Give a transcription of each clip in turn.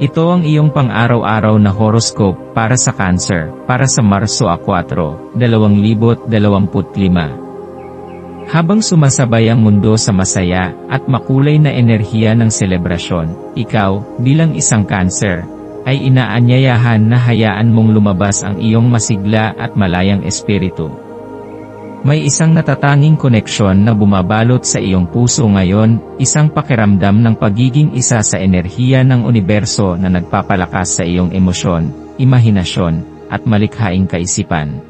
Ito ang iyong pang-araw-araw na horoscope para sa Cancer, para sa Marso 4, 2025. Habang sumasabay ang mundo sa masaya at makulay na enerhiya ng selebrasyon, ikaw, bilang isang Cancer, ay inaanyayahan na hayaan mong lumabas ang iyong masigla at malayang espiritu. May isang natatanging koneksyon na bumabalot sa iyong puso ngayon, isang pakiramdam ng pagiging isa sa enerhiya ng universo na nagpapalakas sa iyong emosyon, imahinasyon, at malikhaing kaisipan.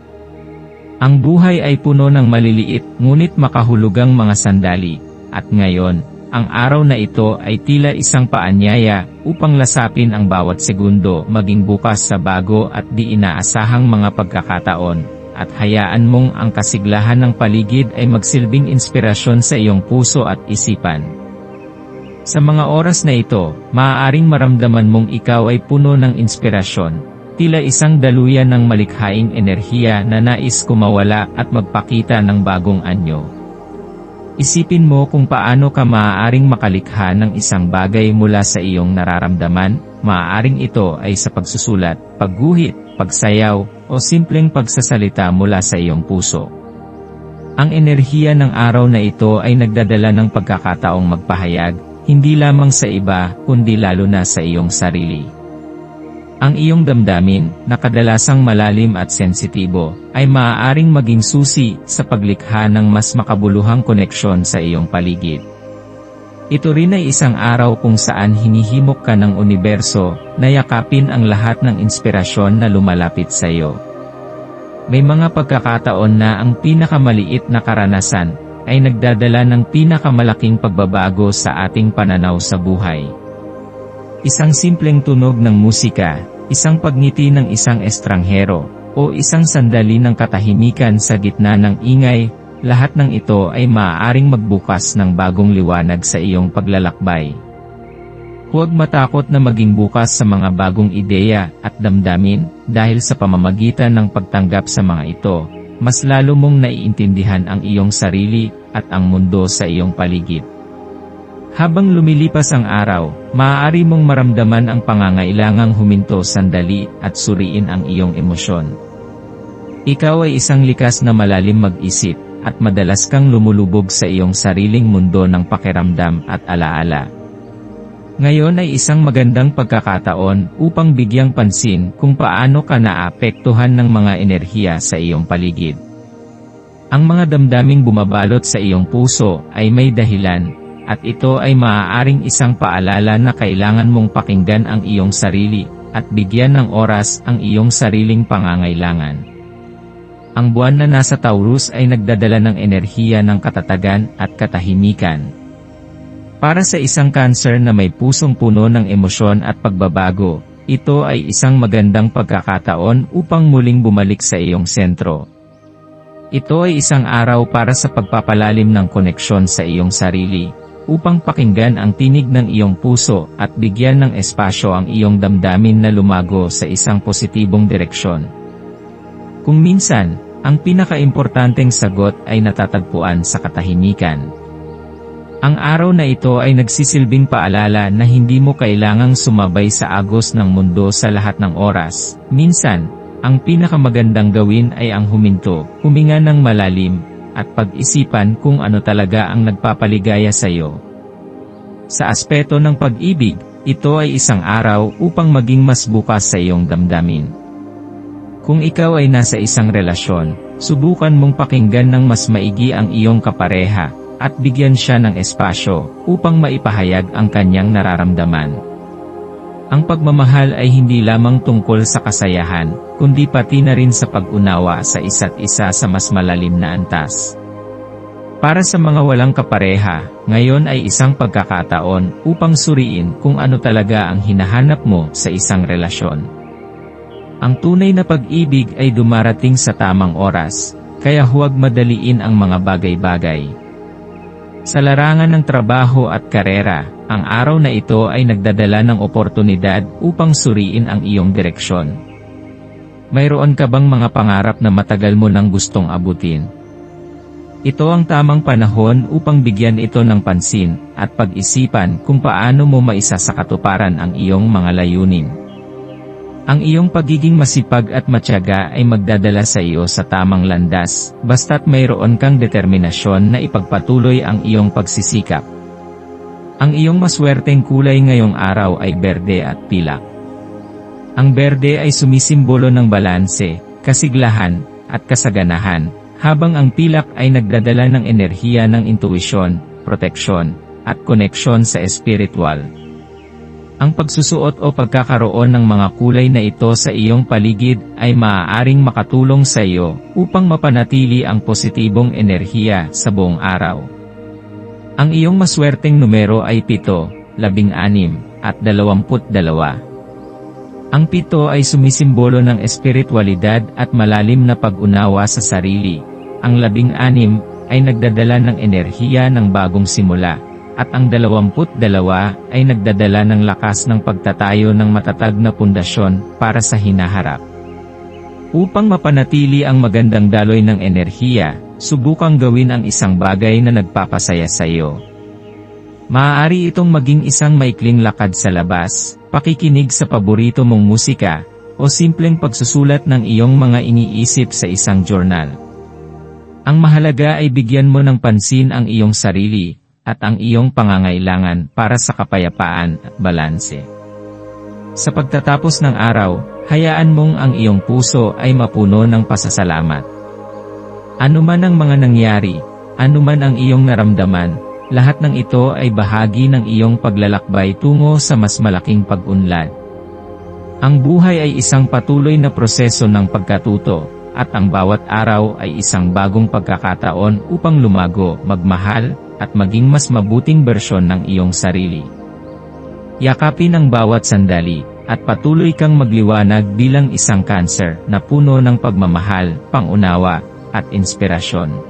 Ang buhay ay puno ng maliliit ngunit makahulugang mga sandali, at ngayon, ang araw na ito ay tila isang paanyaya upang lasapin ang bawat segundo maging bukas sa bago at di inaasahang mga pagkakataon at hayaan mong ang kasiglahan ng paligid ay magsilbing inspirasyon sa iyong puso at isipan. Sa mga oras na ito, maaaring maramdaman mong ikaw ay puno ng inspirasyon, tila isang daluyan ng malikhaing enerhiya na nais kumawala at magpakita ng bagong anyo. Isipin mo kung paano ka maaaring makalikha ng isang bagay mula sa iyong nararamdaman, maaaring ito ay sa pagsusulat, pagguhit, pagsayaw, o simpleng pagsasalita mula sa iyong puso. Ang enerhiya ng araw na ito ay nagdadala ng pagkakataong magpahayag, hindi lamang sa iba, kundi lalo na sa iyong sarili. Ang iyong damdamin, na kadalasang malalim at sensitibo, ay maaaring maging susi sa paglikha ng mas makabuluhang koneksyon sa iyong paligid. Ito rin ay isang araw kung saan hinihimok ka ng universo, na yakapin ang lahat ng inspirasyon na lumalapit sa iyo. May mga pagkakataon na ang pinakamaliit na karanasan, ay nagdadala ng pinakamalaking pagbabago sa ating pananaw sa buhay. Isang simpleng tunog ng musika, isang pagngiti ng isang estranghero, o isang sandali ng katahimikan sa gitna ng ingay, lahat ng ito ay maaaring magbukas ng bagong liwanag sa iyong paglalakbay. Huwag matakot na maging bukas sa mga bagong ideya at damdamin, dahil sa pamamagitan ng pagtanggap sa mga ito, mas lalo mong naiintindihan ang iyong sarili at ang mundo sa iyong paligid. Habang lumilipas ang araw, maaari mong maramdaman ang pangangailangang huminto sandali at suriin ang iyong emosyon. Ikaw ay isang likas na malalim mag-isip, at madalas kang lumulubog sa iyong sariling mundo ng pakiramdam at alaala. Ngayon ay isang magandang pagkakataon upang bigyang pansin kung paano ka naapektuhan ng mga enerhiya sa iyong paligid. Ang mga damdaming bumabalot sa iyong puso ay may dahilan, at ito ay maaaring isang paalala na kailangan mong pakinggan ang iyong sarili, at bigyan ng oras ang iyong sariling pangangailangan. Ang buwan na nasa Taurus ay nagdadala ng enerhiya ng katatagan at katahimikan. Para sa isang cancer na may pusong puno ng emosyon at pagbabago, ito ay isang magandang pagkakataon upang muling bumalik sa iyong sentro. Ito ay isang araw para sa pagpapalalim ng koneksyon sa iyong sarili, upang pakinggan ang tinig ng iyong puso at bigyan ng espasyo ang iyong damdamin na lumago sa isang positibong direksyon. Kung minsan, ang pinakaimportanteng sagot ay natatagpuan sa katahimikan. Ang araw na ito ay nagsisilbing paalala na hindi mo kailangang sumabay sa agos ng mundo sa lahat ng oras. Minsan, ang pinakamagandang gawin ay ang huminto, huminga ng malalim, at pag-isipan kung ano talaga ang nagpapaligaya sa iyo. Sa aspeto ng pag-ibig, ito ay isang araw upang maging mas bukas sa iyong damdamin. Kung ikaw ay nasa isang relasyon, subukan mong pakinggan ng mas maigi ang iyong kapareha, at bigyan siya ng espasyo, upang maipahayag ang kanyang nararamdaman. Ang pagmamahal ay hindi lamang tungkol sa kasayahan, kundi pati na rin sa pag-unawa sa isa't isa sa mas malalim na antas. Para sa mga walang kapareha, ngayon ay isang pagkakataon upang suriin kung ano talaga ang hinahanap mo sa isang relasyon. Ang tunay na pag-ibig ay dumarating sa tamang oras, kaya huwag madaliin ang mga bagay-bagay. Sa larangan ng trabaho at karera, ang araw na ito ay nagdadala ng oportunidad upang suriin ang iyong direksyon. Mayroon ka bang mga pangarap na matagal mo nang gustong abutin? Ito ang tamang panahon upang bigyan ito ng pansin at pag-isipan kung paano mo maisa sa katuparan ang iyong mga layunin. Ang iyong pagiging masipag at matyaga ay magdadala sa iyo sa tamang landas, basta't mayroon kang determinasyon na ipagpatuloy ang iyong pagsisikap. Ang iyong maswerteng kulay ngayong araw ay berde at pilak. Ang berde ay sumisimbolo ng balanse, kasiglahan, at kasaganahan, habang ang pilak ay nagdadala ng enerhiya ng intuisyon, proteksyon, at koneksyon sa espiritual. Ang pagsusuot o pagkakaroon ng mga kulay na ito sa iyong paligid ay maaaring makatulong sa iyo upang mapanatili ang positibong enerhiya sa buong araw. Ang iyong maswerteng numero ay 7, 16, at 22. Ang pito ay sumisimbolo ng espiritualidad at malalim na pag-unawa sa sarili. Ang labing anim ay nagdadala ng enerhiya ng bagong simula. At ang dalawamput dalawa ay nagdadala ng lakas ng pagtatayo ng matatag na pundasyon para sa hinaharap. Upang mapanatili ang magandang daloy ng enerhiya, subukang gawin ang isang bagay na nagpapasaya sa iyo. Maaari itong maging isang maikling lakad sa labas, pakikinig sa paborito mong musika, o simpleng pagsusulat ng iyong mga iniisip sa isang journal. Ang mahalaga ay bigyan mo ng pansin ang iyong sarili, at ang iyong pangangailangan para sa kapayapaan at balanse. Sa pagtatapos ng araw, hayaan mong ang iyong puso ay mapuno ng pasasalamat. Ano man ang mga nangyari, ano man ang iyong naramdaman, lahat ng ito ay bahagi ng iyong paglalakbay tungo sa mas malaking pag-unlad. Ang buhay ay isang patuloy na proseso ng pagkatuto, at ang bawat araw ay isang bagong pagkakataon upang lumago, magmahal, at maging mas mabuting bersyon ng iyong sarili. Yakapin ang bawat sandali, at patuloy kang magliwanag bilang isang cancer na puno ng pagmamahal, pangunawa, at inspirasyon.